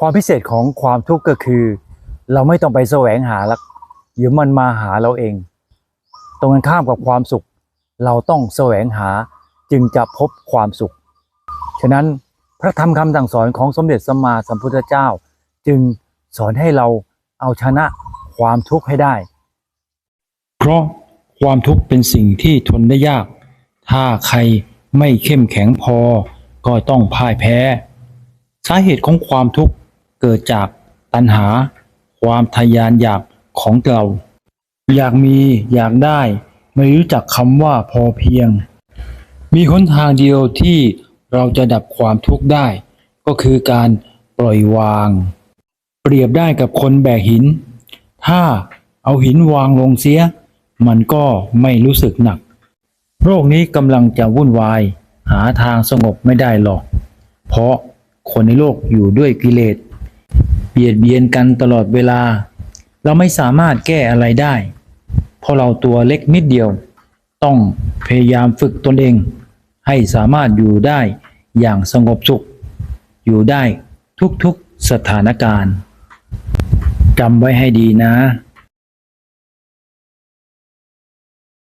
ความพิเศษของความทุกข์ก็คือ เราไม่ต้องไปแสวงหาแล้วเดี๋ยวมันมาหาเราเอง ตรงกันข้ามกับความสุข เราต้องแสวงหาจึงจะพบความสุข ฉะนั้นพระธรรมคำสั่งสอนของสมเด็จสัมมาสัมพุทธเจ้า จึงสอนให้เราเอาชนะความทุกข์ให้ได้ เพราะความทุกข์เป็นสิ่งที่ทนได้ยาก ถ้าใครไม่เข้มแข็งพอก็ต้องพ่ายแพ้ สาเหตุของความทุกข์ เกิดจากตัณหา ความทะยานอยากของเราอยากมีอยากได้ ไม่รู้จักคำว่าพอเพียง มีหนทางเดียวที่เราจะดับความทุกข์ได้ ก็คือการปล่อยวาง เปรียบได้กับคนแบกหิน ถ้าเอาหินวางลงเสีย มันก็ไม่รู้สึกหนัก โรคนี้กำลังจะวุ่นวาย หาทางสงบไม่ได้หรอก เพราะคนในโลกอยู่ด้วยกิเลส บียดเบียนกันตลอดเวลา เราไม่สามารถแก้อะไรได้ เพราะเราตัวเล็กนิดเดียว ต้องพยายามฝึกตนเอง ให้สามารถอยู่ได้อย่างสงบสุข อยู่ได้ทุกๆสถานการณ์จำไว้ให้ดีนะ